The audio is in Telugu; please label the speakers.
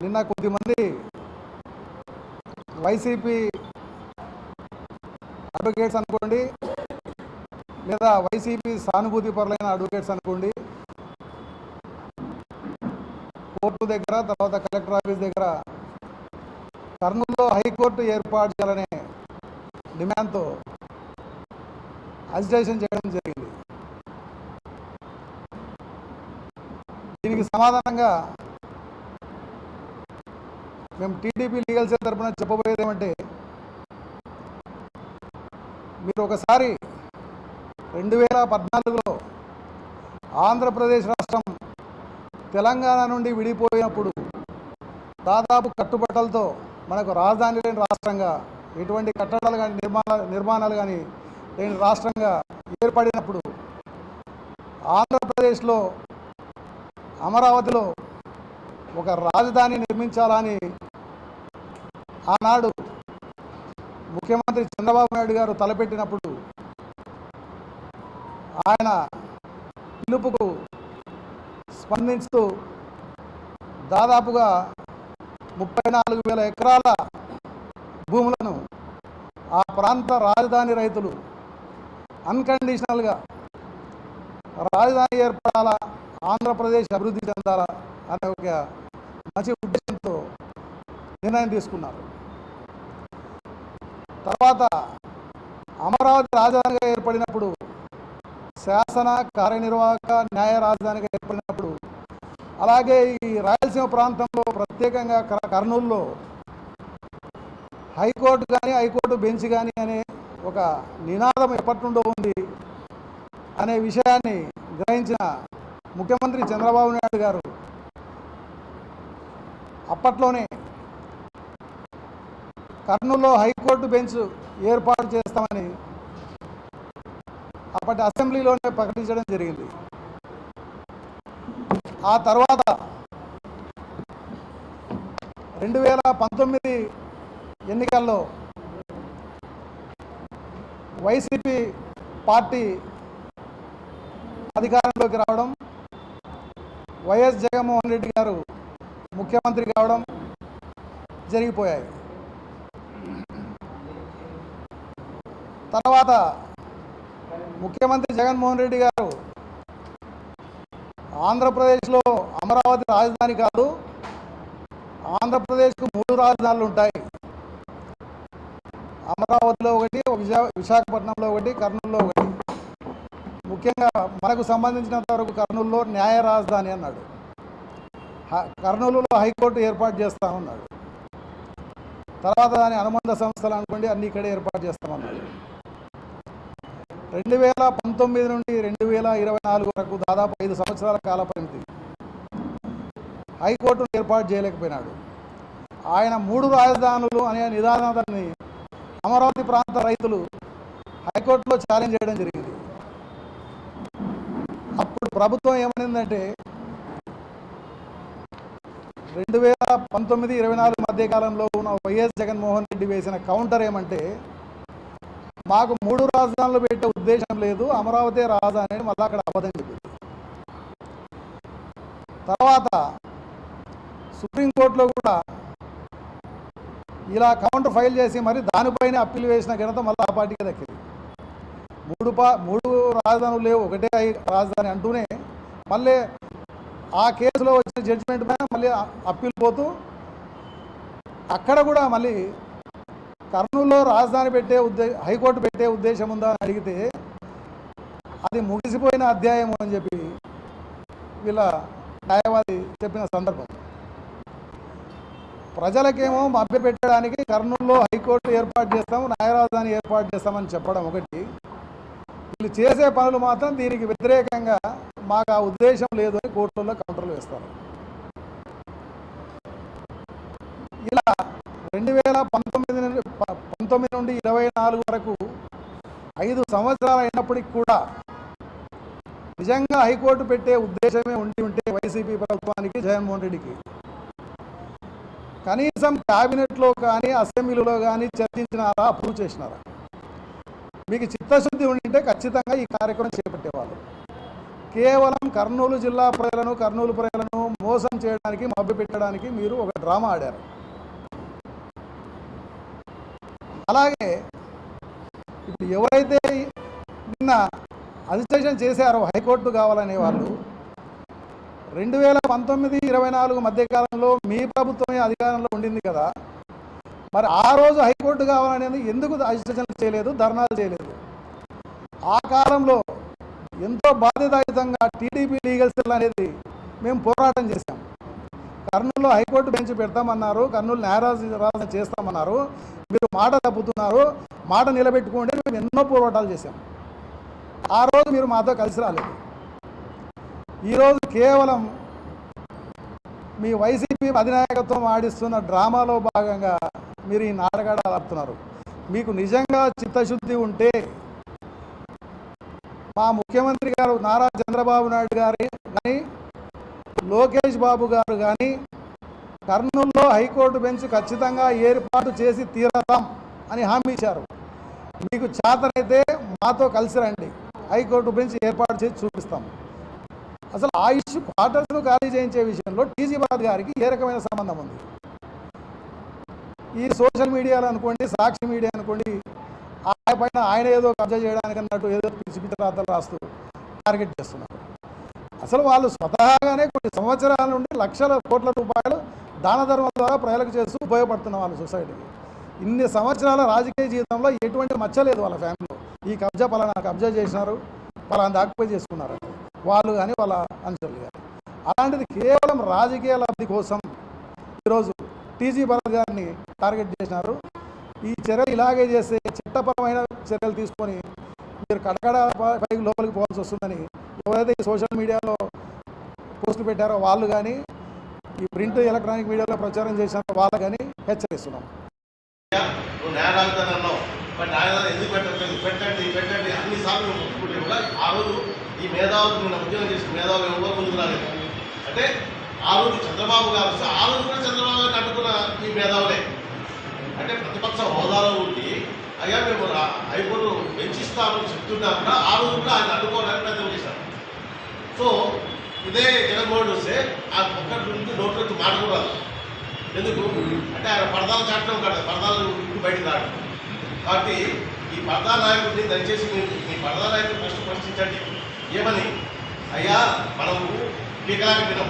Speaker 1: నిన్న కొద్దిమంది వైసీపీ అడ్వకేట్స్ అనుకోండి లేదా వైసీపీ సానుభూతి పరులైన అడ్వకేట్స్ అనుకోండి కోర్టు దగ్గర తర్వాత కలెక్టర్ ఆఫీస్ దగ్గర కర్నూలులో హైకోర్టు ఏర్పాటు చేయాలనే డిమాండ్తో అజిటేషన్ చేయడం జరిగింది. దీనికి సమాధానంగా మేము టీడీపీ లీగల్ సెల్ తరపున చెప్పబోయేది ఏమంటే మీరు ఒకసారి రెండు వేల పద్నాలుగులో ఆంధ్రప్రదేశ్ రాష్ట్రం తెలంగాణ నుండి విడిపోయినప్పుడు దాదాపు కట్టుబట్టలతో మనకు రాజధాని లేని రాష్ట్రంగా ఎటువంటి కట్టడాలు కానీ నిర్మాణ నిర్మాణాలు కానీ లేని రాష్ట్రంగా ఏర్పడినప్పుడు ఆంధ్రప్రదేశ్లో అమరావతిలో ఒక రాజధాని నిర్మించాలని ఆనాడు ముఖ్యమంత్రి చంద్రబాబు నాయుడు గారు తలపెట్టినప్పుడు ఆయన పిలుపుకు స్పందిస్తూ దాదాపుగా ముప్పై నాలుగు వేల ఎకరాల భూములను ఆ ప్రాంత రాజధాని రైతులు అన్కండిషనల్గా రాజధాని ఏర్పడాలా ఆంధ్రప్రదేశ్ అభివృద్ధి చెందాలా అనే ఒక మంచి ఉద్దేశంతో నిర్ణయం తీసుకున్నారు. తర్వాత అమరావతి రాజధానిగా ఏర్పడినప్పుడు శాసన కార్యనిర్వాహక న్యాయ రాజధానిగా ఏర్పడినప్పుడు అలాగే ఈ రాయలసీమ ప్రాంతంలో ప్రత్యేకంగా కర్నూలులో హైకోర్టు కానీ హైకోర్టు బెంచ్ కానీ అనే ఒక నినాదం ఎప్పటి నుండో ఉంది అనే విషయాన్ని గ్రహించిన ముఖ్యమంత్రి చంద్రబాబు నాయుడు గారు అప్పట్లోనే కర్నూలులో హైకోర్టు బెంచ్ ఏర్పాటు చేస్తామని అప్పటి అసెంబ్లీలోనే ప్రకటించడం జరిగింది. ఆ తర్వాత రెండు వేల పంతొమ్మిది ఎన్నికల్లో వైసీపీ పార్టీ అధికారంలోకి రావడం వైఎస్ జగన్మోహన్ రెడ్డి గారు ముఖ్యమంత్రి కావడం జరిగిపోయాయి. తర్వాత ముఖ్యమంత్రి జగన్మోహన్ రెడ్డి గారు ఆంధ్రప్రదేశ్లో అమరావతి రాజధాని కాదు ఆంధ్రప్రదేశ్కు మూడు రాజధానులు ఉంటాయి. అమరావతిలో ఒకటి విశాఖపట్నంలో ఒకటి కర్నూలులో ఒకటి. ముఖ్యంగా మనకు సంబంధించినంత వరకు కర్నూలులో న్యాయ రాజధాని అన్నాడు. కర్నూలులో హైకోర్టు ఏర్పాటు చేస్తామన్నాడు తర్వాత దాని అనుబంధ సంస్థలు అనుకోండి అన్ని ఇక్కడే ఏర్పాటు చేస్తామన్నాడు. రెండు వేల పంతొమ్మిది నుండి రెండు వేల ఇరవై నాలుగు వరకు దాదాపు ఐదు సంవత్సరాల కాల పరిమితి. హైకోర్టును ఏర్పాటు చేయలేకపోయినాడు. ఆయన మూడు రాజధానులు అనే నిదానాన్ని అమరావతి ప్రాంత రైతులు హైకోర్టులో ఛాలెంజ్ చేయడం జరిగింది. అప్పుడు ప్రభుత్వం ఏమనిందంటే రెండు వేల పంతొమ్మిది ఇరవై నాలుగు మధ్య కాలంలో ఉన్న వైఎస్ జగన్మోహన్ రెడ్డి వేసిన కౌంటర్ ఏమంటే మాకు మూడు రాజధానులు పెట్టే ఉద్దేశం లేదు అమరావతి రాజధాని అని మళ్ళీ అక్కడ అబద్ధం చెప్పింది తర్వాత సుప్రీంకోర్టులో కూడా ఇలా కౌంటర్ ఫైల్ చేసి మరి దానిపైన అప్పీల్ వేసిన ఘనత మళ్ళీ ఆ పార్టీకి దక్కింది. మూడు పా మూడు రాజధానులు లేవు ఒకటే రాజధాని అంటూనే మళ్ళీ ఆ కేసులో వచ్చిన జడ్జిమెంట్ పైన మళ్ళీ అప్పీల్ పోతూ అక్కడ కూడా మళ్ళీ కర్నూలులో రాజధాని పెట్టే ఉద్దే హైకోర్టు పెట్టే ఉద్దేశం ఉందా అని అడిగితే అది ముగిసిపోయిన అధ్యాయం అని చెప్పి వీళ్ళ న్యాయవాది చెప్పిన సందర్భం. ప్రజలకేమో మభ్యపెట్టడానికి కర్నూలులో హైకోర్టు ఏర్పాటు చేస్తాం న్యాయరాజధాని ఏర్పాటు చేస్తామని చెప్పడం ఒకటి. వీళ్ళు చేసే పనులు మాత్రం దీనికి వ్యతిరేకంగా మాకు ఆ ఉద్దేశం లేదు అని కోర్టుల్లో కౌంటర్లు వేస్తారు. ఇలా రెండు వేల పంతొమ్మిది పంతొమ్మిది నుండి ఇరవై నాలుగు వరకు ఐదు సంవత్సరాలు అయినప్పటికీ కూడా నిజంగా హైకోర్టు పెట్టే ఉద్దేశమే ఉండి ఉంటే వైసీపీ ప్రభుత్వానికి జగన్మోహన్ రెడ్డికి. కనీసం క్యాబినెట్లో కానీ అసెంబ్లీలో కానీ చర్చించినారా అప్రూవ్ చేసినారా? మీకు చిత్తశుద్ధి ఉంటే ఖచ్చితంగా ఈ కార్యక్రమం చేపట్టేవాళ్ళు. కేవలం కర్నూలు జిల్లా ప్రజలను కర్నూలు ప్రజలను మోసం చేయడానికి మభ్యపెట్టడానికి మీరు ఒక డ్రామా ఆడారు. అలాగే ఇప్పుడు ఎవరైతే నిన్న అజిటేషన్ చేశారో హైకోర్టు కావాలనే వాళ్ళు రెండు వేల పంతొమ్మిది ఇరవై నాలుగు మధ్యకాలంలో మీ ప్రభుత్వమే అధికారంలో ఉండింది కదా. మరి ఆ రోజు హైకోర్టు కావాలనేది ఎందుకు అజిటేషన్ చేయలేదు ధర్నాలు చేయలేదు? ఆ కాలంలో ఎంతో బాధ్యతాయుతంగా టీడీపీ లీగల్ సెల్ అనేది మేము పోరాటం చేశాం. కర్నూలులో హైకోర్టు బెంచ్ పెడతామన్నారు కర్నూలు న్యాయరాజు చేస్తామన్నారు. మీరు మాట తప్పుతున్నారు మాట నిలబెట్టుకోండి మేము ఎన్నో పోరాటాలు చేశాం. ఆ రోజు మీరు మాతో కలిసి రాలేదు. ఈరోజు కేవలం మీ వైసీపీ అధినాయకత్వం ఆడిస్తున్న డ్రామాలో భాగంగా మీరు ఈ నాటకాడ ఆడుతున్నారు. మీకు నిజంగా చిత్తశుద్ధి ఉంటే మా ముఖ్యమంత్రి గారు నారా చంద్రబాబు నాయుడు గారి కానీ లోకేష్ బాబు గారు కానీ కర్నూలులో హైకోర్టు బెంచ్ ఖచ్చితంగా ఏర్పాటు చేసి తీరతాం అని హామీ ఇచ్చారు. మీకు చేతనైతే మాతో కలిసి రండి. హైకోర్టు బెంచ్ ఏర్పాటు చేసి చూపిస్తాం. అసలు ఆ ఇష్యూ క్వార్టర్స్ను ఖాళీ చేయించే విషయంలో టీజీ భారత్ గారికి ఏ రకమైన సంబంధం ఉంది? ఈ సోషల్ మీడియాలో అనుకోండి సాక్షి మీడియా అనుకోండి ఆయన పైన ఆయన ఏదో కబ్జా చేయడానికి అన్నట్టు ఏదో పిచ్చి పిచ్చి రాతలు రాస్తూ టార్గెట్ చేస్తున్నారు. అసలు వాళ్ళు స్వతహాగానే కొన్ని సంవత్సరాల నుండి లక్షల కోట్ల రూపాయలు దాన ధర్మం ద్వారా ప్రజలకు చేస్తూ ఉపయోగపడుతున్న వాళ్ళ సొసైటీకి ఇన్ని సంవత్సరాల రాజకీయ జీవితంలో ఎటువంటి మచ్చలేదు వాళ్ళ ఫ్యామిలీలో ఈ కబ్జా పలానా కబ్జా చేసినారు పలానా దాక్పై చేసుకున్నారు వాళ్ళు కానీ వాళ్ళ అనుచరులు కానీ అలాంటిది కేవలం రాజకీయ లబ్ధి కోసం ఈరోజు టీజీ భరత్ గారిని టార్గెట్ చేసినారు. ఈ చర్యలు ఇలాగే చేస్తే చట్టపరమైన చర్యలు తీసుకొని మీరు కడకడ పైకి లోపలికి పోవాల్సి వస్తుందని ఎవరైతే ఈ సోషల్ మీడియాలో పోస్టులు పెట్టారో వాళ్ళు కానీ ఈ ప్రింట్ ఎలక్ట్రానిక్ మీడియాలో ప్రచారం చేశారో వాళ్ళు కానీ హెచ్చరిస్తున్నాం.
Speaker 2: ఎందుకు పెట్టండి పెట్టండి. కూడా ఆ రోజు ఈ మేధావులు ఉద్యోగం చేసిన మేధావులు ఎవరో అంటే ఆ రోజు చంద్రబాబు గారు ఆ రోజు కూడా చంద్రబాబు గారిని అడ్డుకున్న ఈ మేధావులే. అంటే ప్రతిపక్ష హోదాలో ఉండి అయ్యా మేము రా- పెంచిస్తామని చెప్తున్నా కూడా ఆ రోజు కూడా ఆయన అడ్డుకోవడానికి ప్రయత్నం చేశారు. సో ఇదే జగన్మోహన్ వస్తే ఆ ఒక్కటి నుంచి నోట్లో నుంచి మాట కూడా ఎందుకు? అంటే ఆయన పరదాలు చాటడం కాదు పరదాలు ఇంటి బయట రావడం. కాబట్టి ఈ పరదా నాయకుడిని దయచేసి మీరు మీ పరదా నాయకుడిని ఫస్ట్ ప్రశ్నించండి. ఏమని? అయ్యా మనము వికలాంగ దినం